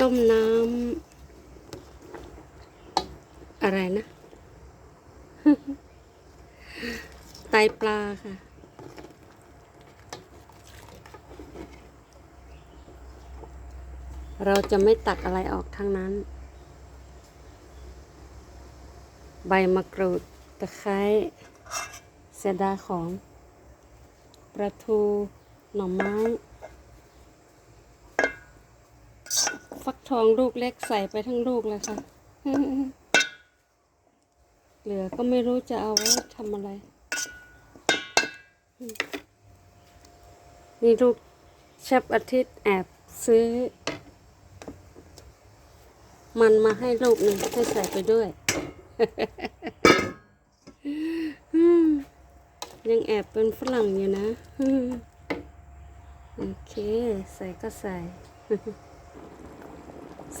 ต้มน้ำอะไรนะ ไตปลาค่ะ เราจะไม่ตักอะไรออกทั้งนั้น ใบมะกรูดตะไคร้เสดาของปลาทูหน่อไม้ ฟักทองลูกเล็กใส่ไปทั้งลูกเลยค่ะ เหลือก็ไม่รู้จะเอาไว้ทำอะไร นี่ลูกเชฟอาทิตย์แอบซื้อ มันมาให้ลูกหนึ่งให้ใส่ไปด้วย ยังแอบเป็นฝรั่งอยู่นะ โอเค ใส่ก็ใส่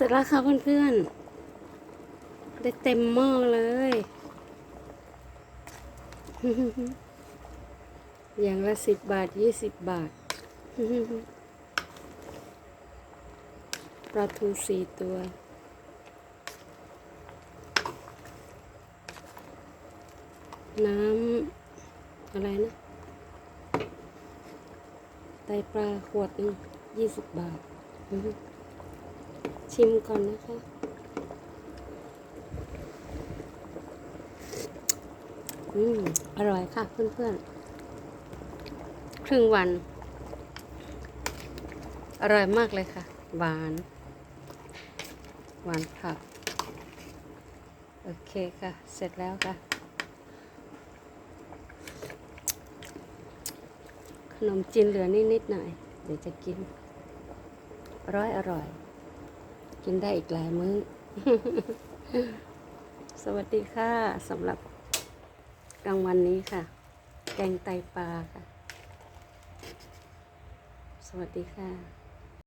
เสร็จแล้วค่ะเพื่อนๆ ได้เต็มหม้อเลย อย่างละสิบบาทยี่สิบบาท ปลาทูสี่ตัวน้ำ อะไรนะ ไตปลาขวดหนึ่งยี่สิบบาท ชิมก่อนนะคะ อืม อร่อยค่ะเพื่อนๆ ครึ่งวัน อร่อยมากเลยค่ะ หวาน หวานผักโอเคค่ะ เสร็จแล้วค่ะ ขนมจีนเหลือนิดๆหน่อย เดี๋ยวจะกิน อร่อยอร่อย กินได้อีกหลายมื้อ สวัสดีค่ะสำหรับกลางวันนี้ค่ะ แกงไตปลาค่ะ สวัสดีค่ะ